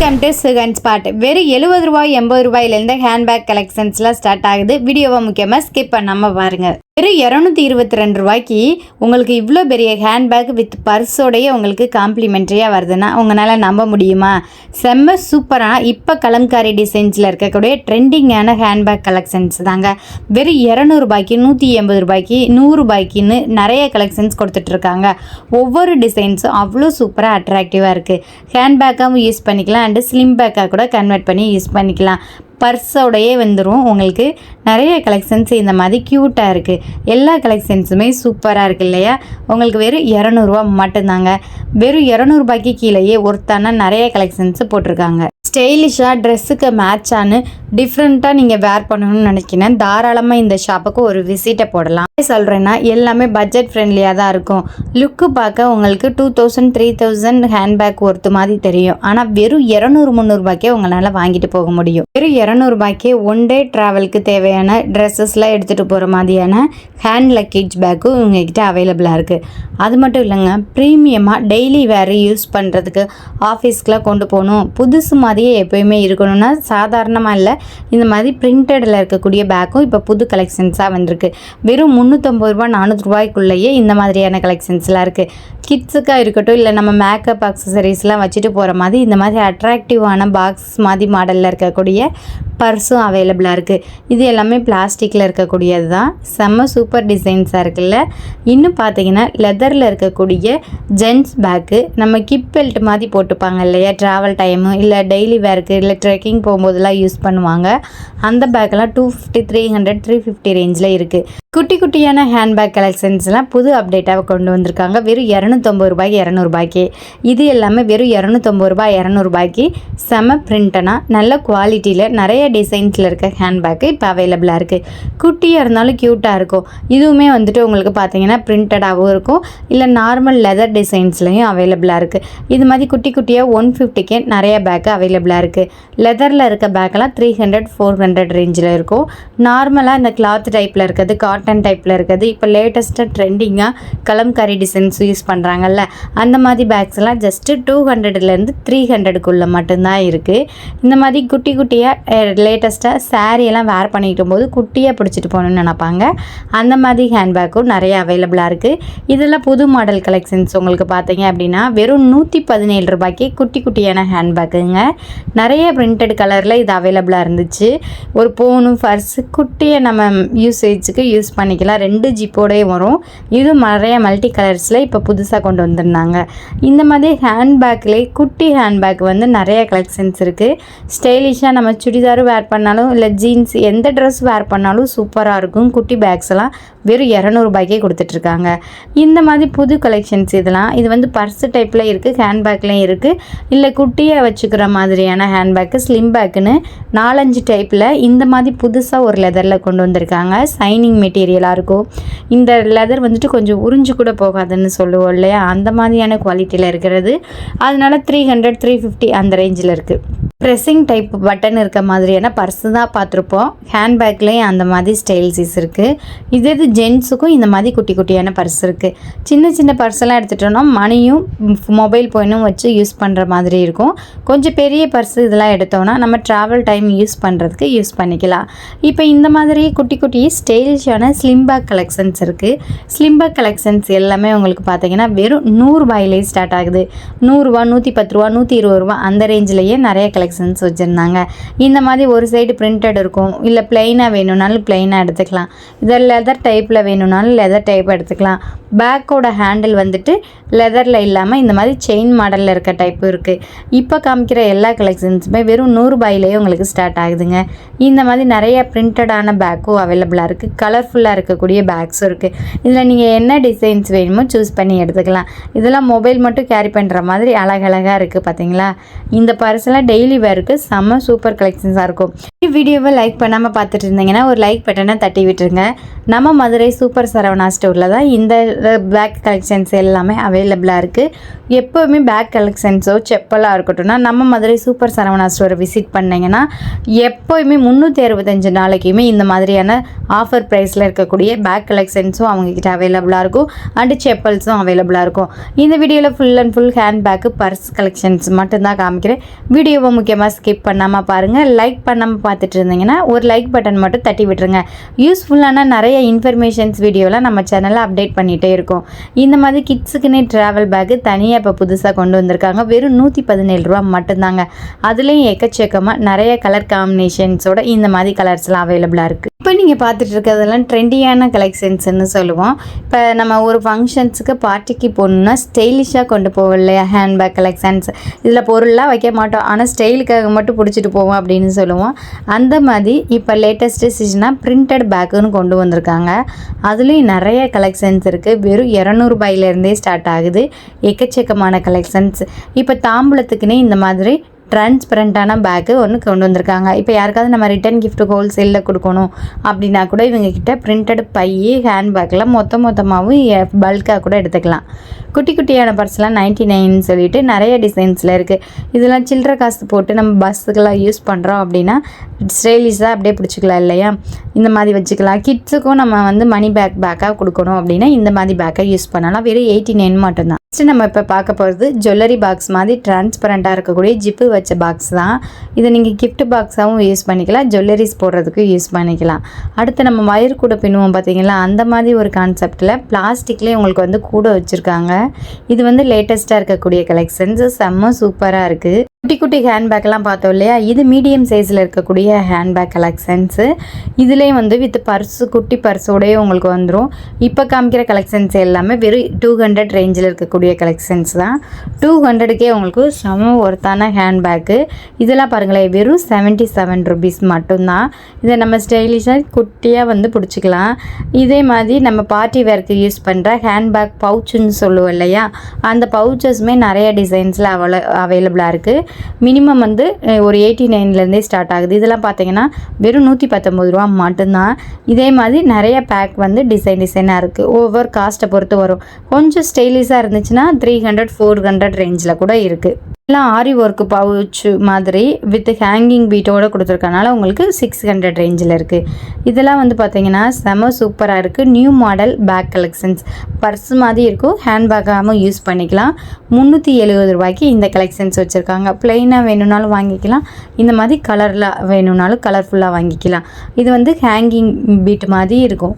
Welcome to Sugan spot வெறும் எழுபது ரூபாய் எண்பது ரூபாயிலேருந்து ஹேண்ட்பேக் கலெக்ஷன்ஸ்லாம் ஸ்டார்ட் ஆகுது. வீடியோவை முக்கியமாக ஸ்கிப் பண்ணாமல் பாருங்க. வெறும் இரநூத்தி இருபத்தி ரெண்டு ரூபாய்க்கு உங்களுக்கு இவ்வளோ பெரிய ஹேண்ட்பேக் வித் பர்ஸோடையே உங்களுக்கு காம்ப்ளிமெண்ட்ரியாக வருதுன்னா உங்களால் நம்ப முடியுமா? செம்ம சூப்பராக இப்போ கலம்காரி டிசைன்ஸில் இருக்கக்கூடிய ட்ரெண்டிங்கான ஹேண்ட்பேக் கலெக்ஷன்ஸ் தாங்க. வெறும் இரநூறுபாய்க்கு நூற்றி எண்பது ரூபாய்க்கு நூறுரூபாய்க்குன்னு நிறைய கலெக்ஷன்ஸ் கொடுத்துட்ருக்காங்க. ஒவ்வொரு டிசைன்ஸும் அவ்வளோ சூப்பராக அட்ராக்டிவாக இருக்குது ஹேண்ட்பேக்காகவும் யூஸ் பண்ணிக்கலாம் அண்டு ஸ்லிம் பேக்காக கூட கன்வெர்ட் பண்ணி யூஸ் பண்ணிக்கலாம். பர்ஸோடையே வந்துடும் உங்களுக்கு நிறைய கலெக்ஷன்ஸ் இந்த மாதிரி க்யூட்டாக இருக்குது எல்லா கலெக்ஷன்ஸுமே சூப்பராக இருக்குது இல்லையா? உங்களுக்கு வெறும் இரநூறுவா மட்டும்தாங்க. வெறும் இரநூறுபாய்க்கு கீழேயே ஒருத்தான நிறைய கலெக்ஷன்ஸ் போட்டிருக்காங்க. ஸ்டைலிஷாக ட்ரெஸ்ஸுக்கு மேட்சானு டிஃப்ரெண்ட்டாக நீங்கள் வேர் பண்ணணும்னு நினைக்கிறேன். தாராளமாக இந்த ஷாப்புக்கு ஒரு விசிட்டை போடலாம். சொல்கிறேன்னா எல்லாமே பட்ஜெட் ஃப்ரெண்ட்லியாக தான் இருக்கும். லுக்கு பார்க்க உங்களுக்கு two thousand three thousand handbag ஒருத்து மாதிரி தெரியும். ஆனால் வெறும் இரநூறு முந்நூறுபாய்க்கே உங்களால் வாங்கிட்டு போக முடியும். வெறும் இரநூறுபாய்க்கே ஒன் டே ட்ராவலுக்கு தேவையான ட்ரெஸ்ஸஸ்லாம் எடுத்துகிட்டு போகிற மாதிரியான ஹேண்ட் லக்கேஜ் பேக்கும் உங்ககிட்ட அவைலபிளாக இருக்குது அது மட்டும் இல்லைங்க ப்ரீமியமாக டெய்லி வேறு யூஸ் பண்ணுறதுக்கு ஆஃபீஸ்க்குலாம் கொண்டு போகணும். புதுசு மாதிரி மாதிரியே எப்போயுமே இருக்கணும்னா சாதாரணமாக இல்லை. இந்த மாதிரி பிரிண்டடில் இருக்கக்கூடிய பேக்கும் இப்போ புது கலெக்ஷன்ஸாக வந்திருக்கு. வெறும் முந்நூற்றம்பது ரூபா நானூறு ரூபாய்க்குள்ளேயே இந்த மாதிரியான கலெக்ஷன்ஸ்லாம் இருக்குது கிட்ஸுக்காக இருக்கட்டும் இல்லை நம்ம மேக்கப் அக்சசரிஸ்லாம் வச்சுட்டு போகிற மாதிரி இந்த மாதிரி அட்ராக்டிவான பாக்ஸ் மாதிரி மாடலில் இருக்கக்கூடிய பர்ஸும் அவைலபிளாக இருக்குது இது எல்லாமே பிளாஸ்டிக்கில் இருக்கக்கூடியது தான் செம்ம சூப்பர் டிசைன்ஸாக இருக்குல்ல. இன்னும் பார்த்தீங்கன்னா லெதரில் இருக்கக்கூடிய ஜென்ஸ் பேக்கு நம்ம கிப் பெல்ட் மாதிரி போட்டுப்பாங்க இல்லையா? ட்ராவல் டைமு இல்லை டெய்லி வேர்க்கு இல்லை ட்ரெக்கிங் போகும்போதெல்லாம் யூஸ் பண்ணுவாங்க. அந்த பேக்கெல்லாம் two fifty three hundred three fifty ரேஞ்சில் இருக்குது குட்டி குட்டியான ஹேண்ட்பேக் கலெக்ஷன்ஸ்லாம் புது அப்டேட்டாக கொண்டு வந்திருக்காங்க. வெறும் இரநூத்தொம்பது ரூபாய்க்கு இரநூறுபாய்க்கு இது எல்லாமே வெறும் இரநூத்தொம்பது ரூபாய் இரநூறுபாய்க்கு செம பிரிண்டனா நல்ல குவாலிட்டியில் நிறைய டிசைன்ஸில் இருக்க ஹேண்ட்பேக்கு இப்போ அவைலபிளாக இருக்குது குட்டியாக இருந்தாலும் க்யூட்டாக இருக்கும். இதுவுமே வந்துட்டு உங்களுக்கு பார்த்தீங்கன்னா பிரிண்டடாகவும் இருக்கும். இல்லை நார்மல் லெதர் டிசைன்ஸ்லையும் அவைலபிளாக இருக்குது இது மாதிரி குட்டி குட்டியாக ஒன் ஃபிஃப்டிக்கே நிறைய பேக்கு அவைலபிளாக இருக்குது லெதரில் இருக்க பேக்கெல்லாம் த்ரீ ஹண்ட்ரட் ஃபோர் ஹண்ட்ரட் ரேஞ்சில் இருக்கும். நார்மலாக இந்த கிளாத் டைப்பில் இருக்கிறது காட்டன் டைப்பில் இருக்கிறது இப்போ லேட்டஸ்ட்டாக ட்ரெண்டிங்காக கலம்காரி டிசைன்ஸ் யூஸ் பண்ணுறாங்கல்ல அந்த மாதிரி பேக்ஸ்லாம் ஜஸ்ட்டு டூ ஹண்ட்ரட்லேருந்து த்ரீ ஹண்ட்ரடுக்குள்ளே மட்டும்தான் இருக்குது இந்த மாதிரி குட்டி குட்டியாக லேட்டஸ்ட்டாக சாரியெல்லாம் எல்லாம் வேர் பண்ணிக்கிட்டு போது குட்டியாக பிடிச்சிட்டு போகணுன்னு நினைப்பாங்க. அந்த மாதிரி ஹேண்ட்பேக்கும் நிறைய அவைலபிளாக இருக்குது இதெல்லாம் புது மாடல் கலெக்ஷன்ஸ் உங்களுக்கு பார்த்தீங்க அப்படின்னா வெறும் நூற்றி பதினேழு ரூபாய்க்கு குட்டி குட்டியான ஹேண்ட்பேக்குங்க நிறைய பிரிண்டட் கலரில் இது அவைலபிளாக இருந்துச்சு. ஒரு போனும் பர்ஸு குட்டியை நம்ம யூசேஜுக்கு யூஸ் பண்ணிக்கலாம். ரெண்டு ஜிப்போடே வரும். இது நிறைய மல்டி கலர்ஸில் இப்போ புதுசாக கொண்டு வந்திருந்தாங்க. இந்த மாதிரி ஹேண்ட்பேக்லேயே குட்டி ஹேண்ட்பேக் வந்து நிறைய கலெக்ஷன்ஸ் இருக்குது ஸ்டைலிஷாக நம்ம சுடிதாரும் வேர் பண்ணாலும் இல்லை ஜீன்ஸ் எந்த ட்ரெஸ் வேர் பண்ணாலும் சூப்பராக இருக்கும். குட்டி பேக்ஸ் எல்லாம் வெறும் இரநூறுபாய்க்கே கொடுத்துட்ருக்காங்க இந்த மாதிரி புது கலெக்ஷன்ஸ் இதெல்லாம் இது வந்து பர்ஸு டைப்பில் இருக்குது ஹேண்ட்பேக்லேயும் இருக்குது இல்லை குட்டியாக வச்சுக்கிற மாதிரியான ஹேண்ட்பேக்கு ஸ்லிம் பேக்குன்னு நாலஞ்சு டைப்பில் இந்த மாதிரி புதுசாக ஒரு லெதரில் கொண்டு வந்திருக்காங்க. சைனிங் மெட்டீரியலாக இருக்கும். இந்த லெதர் வந்துட்டு கொஞ்சம் உறிஞ்சு கூட போகாதுன்னு சொல்லுவோம் இல்லையா? அந்த மாதிரியான குவாலிட்டியில் இருக்கிறது. அதனால த்ரீ ஹண்ட்ரட் த்ரீ ஃபிஃப்டி அந்த ரேஞ்சில் இருக்குது ப்ரெஸ்ஸிங் டைப் பட்டன் இருக்க மாதிரியான பர்ஸு தான் பார்த்துருப்போம். ஹேண்ட்பேக்லேயும் அந்த மாதிரி ஸ்டைல்ஸிஸ் இருக்குது இதே இது ஜென்ஸுக்கும் இந்த மாதிரி குட்டி குட்டியான பர்ஸ் இருக்குது சின்ன சின்ன பர்ஸெல்லாம் எடுத்துட்டோம்னா மணியும் மொபைல் போயினும் வச்சு யூஸ் பண்ணுற மாதிரி இருக்கும். கொஞ்சம் பெரிய பர்ஸ் இதெல்லாம் எடுத்தோம்னா நம்ம ட்ராவல் டைம் யூஸ் பண்ணுறதுக்கு யூஸ் பண்ணிக்கலாம். இப்போ இந்த மாதிரி குட்டி குட்டி ஸ்டைலிஷான ஸ்லிம்பேக் கலெக்ஷன்ஸ் இருக்குது ஸ்லிம்பேக் கலெக்ஷன்ஸ் எல்லாமே உங்களுக்கு பார்த்தீங்கன்னா வெறும் நூறுரூபாயிலே ஸ்டார்ட் ஆகுது. நூறுரூவா நூற்றி பத்து ரூபா நூற்றி இருபது ரூபா அந்த ரேஞ்சிலேயே நிறைய கலெக்ஷன் கலெக்ஷன்ஸ் வச்சுருந்தாங்க. இந்த மாதிரி ஒரு சைடு பிரிண்டட் இருக்கும். இல்லை பிளெயினாக வேணும்னாலும் பிளெயினாக எடுத்துக்கலாம். இதில் லெதர் டைப்பில் வேணும்னாலும் லெதர் டைப் எடுத்துக்கலாம். பேக்கோட ஹேண்டில் வந்துட்டு லெதரில் இல்லாமல் இந்த மாதிரி செயின் மாடலில் இருக்க டைப்பு இருக்குது இப்போ காமிக்கிற எல்லா கலெக்ஷன்ஸுமே வெறும் நூறுபாயிலேயே உங்களுக்கு ஸ்டார்ட் ஆகுதுங்க. இந்த மாதிரி நிறைய பிரிண்டடான பேக்கும் அவைலபிளாக இருக்குது கலர்ஃபுல்லாக இருக்கக்கூடிய பேக்ஸும் இருக்குது இதில் நீங்கள் என்ன டிசைன்ஸ் வேணுமோ சூஸ் பண்ணி எடுத்துக்கலாம். இதெல்லாம் மொபைல் மட்டும் கேரி பண்ணுற மாதிரி அழகழகாக இருக்குது பார்த்தீங்களா இந்த பர்செல்லாம் டெய்லி வேருக்கு செம்ம சூப்பர் கலெக்ஷன்ஸாக இருக்கும். வீடியோவை லைக் பண்ணாமல் பார்த்துட்டு இருந்தீங்கன்னா ஒரு லைக் பட்டனை தட்டி விட்டுருங்க. நம்ம மதுரை சூப்பர் சரவணா ஸ்டோரில் தான் இந்த பேக் கலெக்ஷன்ஸ் எல்லாமே அவைலபிளாக இருக்குது எப்போவுமே பேக் கலெக்ஷன்ஸோ செப்பலாக இருக்கட்டும்னா நம்ம மதுரை சூப்பர் சரவணா ஸ்டோரை விசிட் பண்ணிங்கன்னா எப்போயுமே முந்நூற்றி அறுபத்தஞ்சு நாளைக்குமே இந்த மாதிரியான ஆஃபர் ப்ரைஸில் இருக்கக்கூடிய பேக் கலெக்ஷன்ஸும் அவங்கக்கிட்ட அவைலபிளாக இருக்கும். அண்டு செப்பல்ஸும் அவைலபிளாக இருக்கும். இந்த வீடியோவில் full and full hand bag purse collections மட்டும்தான் காமிக்கிறேன். வீடியோவை முக்கியமாக ஸ்கிப் பண்ணாமல் பாருங்கள் லைக் பண்ணாமல் பார்த்துட்டு இருந்தீங்கன்னா ஒரு லைக் பட்டன் மட்டும் தட்டி விட்டுருங்க. யூஸ்ஃபுல்லான நிறைய இன்ஃபர்மேஷன்ஸ் வீடியோலாம் நம்ம சேனலில் அப்டேட் பண்ணிகிட்டே இருக்கோம். இந்த மாதிரி கிட்ஸுக்குன்னே ட்ராவல் பேக்கு தனியாக இப்போ புதுசாக கொண்டு வந்திருக்காங்க. வெறும் நூற்றி பதினேழு ரூபா மட்டும்தாங்க. அதுலேயும் எக்கச்சக்கமாக நிறைய கலர் காம்பினேஷன்ஸோட இந்த மாதிரி கலர்ஸ்லாம் அவைலபிளாக இருக்குது இப்போ நீங்கள் பார்த்துட்டு இருக்கிறதெல்லாம் ட்ரெண்டியான கலெக்ஷன்ஸ்னு சொல்லுவோம். இப்போ நம்ம ஒரு ஃபங்க்ஷன்ஸுக்கு பார்ட்டிக்கு போகணுன்னா ஸ்டைலிஷாக கொண்டு போவோம் இல்லையா? ஹேண்ட்பேக் கலெக்ஷன்ஸ் இதில் பொருள்லாம் வைக்க மாட்டோம். ஆனால் ஸ்டைலுக்காக மட்டும் பிடிச்சிட்டு போவோம் அப்படின்னு சொல்லுவோம். அந்த மாதிரி இப்போ லேட்டஸ்ட் டிசிஷனாக பிரிண்டட் பேக்குன்னு கொண்டு வந்திருக்காங்க. அதுலேயும் நிறைய கலெக்ஷன்ஸ் இருக்குது வெறும் இரநூறுபாயிலேருந்தே ஸ்டார்ட் ஆகுது. எக்கச்சக்கமான கலெக்ஷன்ஸ் இப்போ தாம்பூலத்துக்குன்னே இந்த மாதிரி டிரான்ஸ்பரண்ட்டான பேக்கு ஒன்று கொண்டு வந்திருக்காங்க. இப்போ யாருக்காவது நம்ம ரிட்டன் கிஃப்ட் ஹோல்சேலில் கொடுக்கணும் அப்படின்னா கூட இவங்க கிட்ட பிரிண்டட் பை ஹேண்ட்பேக்கில் மொத்த மொத்தமாகவும் பல்காக கூட எடுத்துக்கலாம். குட்டி குட்டியான பர்ஸ்லாம் நைன்ட்டி நைன் சொல்லிட்டு நிறைய டிசைன்ஸில் இருக்குது இதெல்லாம் சில்லற காசு போட்டு நம்ம பஸ்ஸுக்கெல்லாம் யூஸ் பண்ணுறோம் அப்படின்னா ஸ்டைலிஷாக அப்படியே பிடிச்சிக்கலாம் இல்லையா? இந்த மாதிரி வச்சுக்கலாம். கிட்ஸுக்கும் நம்ம வந்து மணி பேக் பேக்காக கொடுக்கணும் அப்படின்னா இந்த மாதிரி பேக்கை யூஸ் பண்ணலாம். வெறும் எயிட்டி நைன் மட்டும்தான். நெக்ஸ்ட் நம்ம இப்போ பார்க்க போகிறது ஜுவல்லரி பாக்ஸ் மாதிரி டிரான்ஸ்பரண்ட்டாக இருக்கக்கூடிய ஜிப்பு வச்ச பாக்ஸ் தான். இதை நீங்கள் கிஃப்ட் பாக்ஸாகவும் யூஸ் பண்ணிக்கலாம். ஜுவல்லரிஸ் போடுறதுக்கு யூஸ் பண்ணிக்கலாம். அடுத்து நம்ம வயர் கூட பின்னுவோம் பார்த்தீங்களா அந்த மாதிரி ஒரு கான்செப்டில் பிளாஸ்டிக்லேயே உங்களுக்கு வந்து கூட வச்சுருக்காங்க. இது வந்து லேட்டஸ்ட்டாக இருக்கக்கூடிய கலெக்ஷன்ஸ் செம்ம சூப்பராக இருக்குது குட்டி குட்டி ஹேண்ட்பேக்லாம் பார்த்தோம் இல்லையா? இது மீடியம் சைஸில் இருக்கக்கூடிய ஹேண்ட்பேக் கலெக்ஷன்ஸு இதுலேயும் வந்து வித் பர்ஸு குட்டி பர்ஸோடய உங்களுக்கு வந்துடும் இப்போ காமிக்கிற கலெக்ஷன்ஸ் எல்லாமே வெறும் டூ ஹண்ட்ரட் ரேஞ்சில் இருக்கக்கூடிய கலெக்ஷன்ஸ் தான். டூ ஹண்ட்ரடுக்கே உங்களுக்கு செம ஒர்த்தான ஹேண்ட்பேக்கு இதெல்லாம் பாருங்களேன் வெறும் செவன்ட்டி செவன் ருபீஸ் மட்டும்தான். இதை நம்ம ஸ்டைலிஷாக குட்டியாக வந்து பிடிச்சிக்கலாம். இதே மாதிரி நம்ம பார்ட்டி வேர்க்கு யூஸ் பண்ணுற ஹேண்ட்பேக் பவுச்சுன்னு சொல்லுவோம் இல்லையா? அந்த பவுச்சஸுமே நிறைய டிசைன்ஸில் அவ்வளோ அவைலபிளாக இருக்குது மினிமம் வந்து ஒரு எயிட்டி நைன்லேருந்தே ஸ்டார்ட் ஆகுது. இதெல்லாம் பார்த்தீங்கன்னா வெறும் நூற்றி பத்தொம்பது ரூபா மட்டும்தான். இதே மாதிரி நிறைய பேக் வந்து டிசைன் டிசைனாக இருக்குது ஒவ்வொரு காஸ்ட்டை பொறுத்து வரும். கொஞ்சம் ஸ்டைலிஷாக இருந்துச்சுன்னா த்ரீ ஹண்ட்ரட் ஃபோர் ஹண்ட்ரட் ரேஞ்சில் கூட இருக்குது எல்லாம் ஆரி ஒர்க்கு பவுச் மாதிரி வித் ஹேங்கிங் பீட்டோடு கொடுத்துருக்கனால உங்களுக்கு சிக்ஸ் ஹண்ட்ரட் ரேஞ்சில் இருக்குது இதெல்லாம் வந்து பார்த்தீங்கன்னா செம சூப்பராக இருக்குது new model bag collections purse மாதிரி இருக்கும். ஹேண்ட்பேக்காகவும் யூஸ் பண்ணிக்கலாம். முந்நூற்றி எழுபது ரூபாய்க்கு இந்த கலெக்ஷன்ஸ் வச்சுருக்காங்க. ப்ளெயினாக வேணும்னாலும் வாங்கிக்கலாம். இந்த மாதிரி கலரில் வேணும்னாலும் கலர்ஃபுல்லாக வாங்கிக்கலாம். இது வந்து ஹேங்கிங் பீட் மாதிரி இருக்கும்.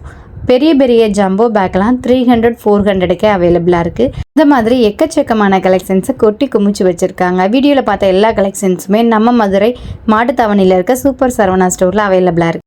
பெரிய பெரிய ஜம்போ பேக்லாம் த்ரீ ஹண்ட்ரட் ஃபோர் ஹண்ட்ரடுக்கே அவைலபிளாக இருக்குது இந்த மாதிரி எக்கச்சக்கமான கலெக்ஷன்ஸை கொட்டி குமிச்சு வச்சுருக்காங்க. வீடியோவில் பார்த்த எல்லா கலெக்ஷன்ஸுமே நம்ம மதுரை மாட்டுத்தாவணியில் இருக்க சூப்பர் சரவணா ஸ்டோரில் அவைலபிளாக இருக்குது